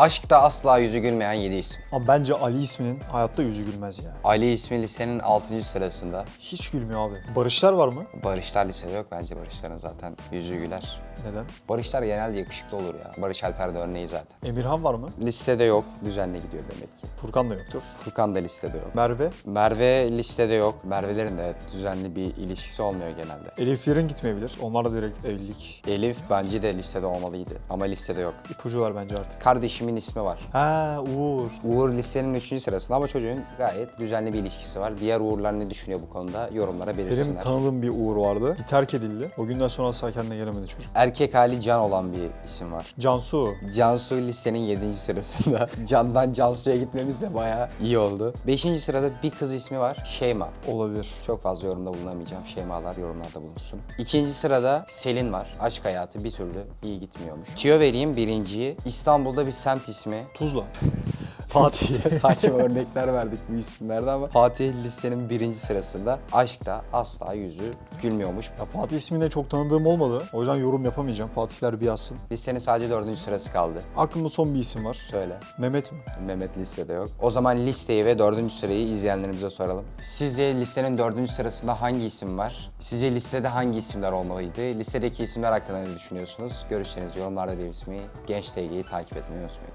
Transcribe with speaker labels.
Speaker 1: Aşkta asla yüzü gülmeyen 7 isim.
Speaker 2: Ama bence Ali isminin hayatta yüzü gülmez ya.
Speaker 1: Ali ismi lisenin 6. sırasında.
Speaker 2: Hiç gülmüyor abi. Barışlar var mı?
Speaker 1: Barışlar lisede yok bence Barışların zaten yüzü güler.
Speaker 2: Neden?
Speaker 1: Barışlar genelde yakışıklı olur ya. Barış Alper de örneği zaten.
Speaker 2: Emirhan var mı?
Speaker 1: Listede yok. Düzenli gidiyor demek ki.
Speaker 2: Furkan da yoktur.
Speaker 1: Furkan da listede yok.
Speaker 2: Merve.
Speaker 1: Merve listede yok. Merve'lerin de evet, düzenli bir ilişkisi olmuyor genelde.
Speaker 2: Eliflerin gitmeyebilir. Onlarla direkt evlilik.
Speaker 1: Elif bence de listede olmalıydı ama listede yok.
Speaker 2: İpucu var bence artık.
Speaker 1: Kardeşimin ismi var.
Speaker 2: Ha Uğur.
Speaker 1: Uğur listenin 3. sırasında ama çocuğun gayet düzenli bir ilişkisi var. Diğer Uğurlar ne düşünüyor bu konuda yorumlara
Speaker 2: Benim
Speaker 1: belirsinler.
Speaker 2: tanıdığım bir Uğur vardı. Bir terk edildi. O günden sonra asla kendine gelemedi çocuk.
Speaker 1: Erkek hali Can olan bir isim var.
Speaker 2: Cansu.
Speaker 1: Cansu listenin 7. sırasında. Can'dan Cansu'ya gitmemiz de bayağı iyi oldu. 5. sırada bir kız ismi var. Şeyma.
Speaker 2: Olabilir.
Speaker 1: Çok fazla yorumda bulunamayacağım. Şeymalar yorumlarda bulunsun. İkinci sırada Selin var. Aşk hayatı bir türlü iyi gitmiyormuş. Tüyo vereyim birinciyi. İstanbul'da bir semt ismi.
Speaker 2: Tuzla. Fatih.
Speaker 1: Saçma örnekler verdik bu isimlerden ama Fatih listenin birinci sırasında aşkta asla yüzü gülmüyormuş.
Speaker 2: Ya Fatih ismine çok tanıdığım olmadı. O yüzden yorum yapamayacağım. Fatihler bir yazsın.
Speaker 1: Listenin sadece dördüncü sırası kaldı.
Speaker 2: Aklımda son bir isim var.
Speaker 1: Söyle.
Speaker 2: Mehmet mi?
Speaker 1: Mehmet listede yok. O zaman listeyi ve dördüncü sırayı izleyenlerimize soralım. Sizce listenin dördüncü sırasında hangi isim var? Sizce listede hangi isimler olmalıydı? Listedeki isimler hakkında ne düşünüyorsunuz? Görüşlerinizi yorumlarda belirtmeyi, Genç TG'yi takip etmeyi unutmayın.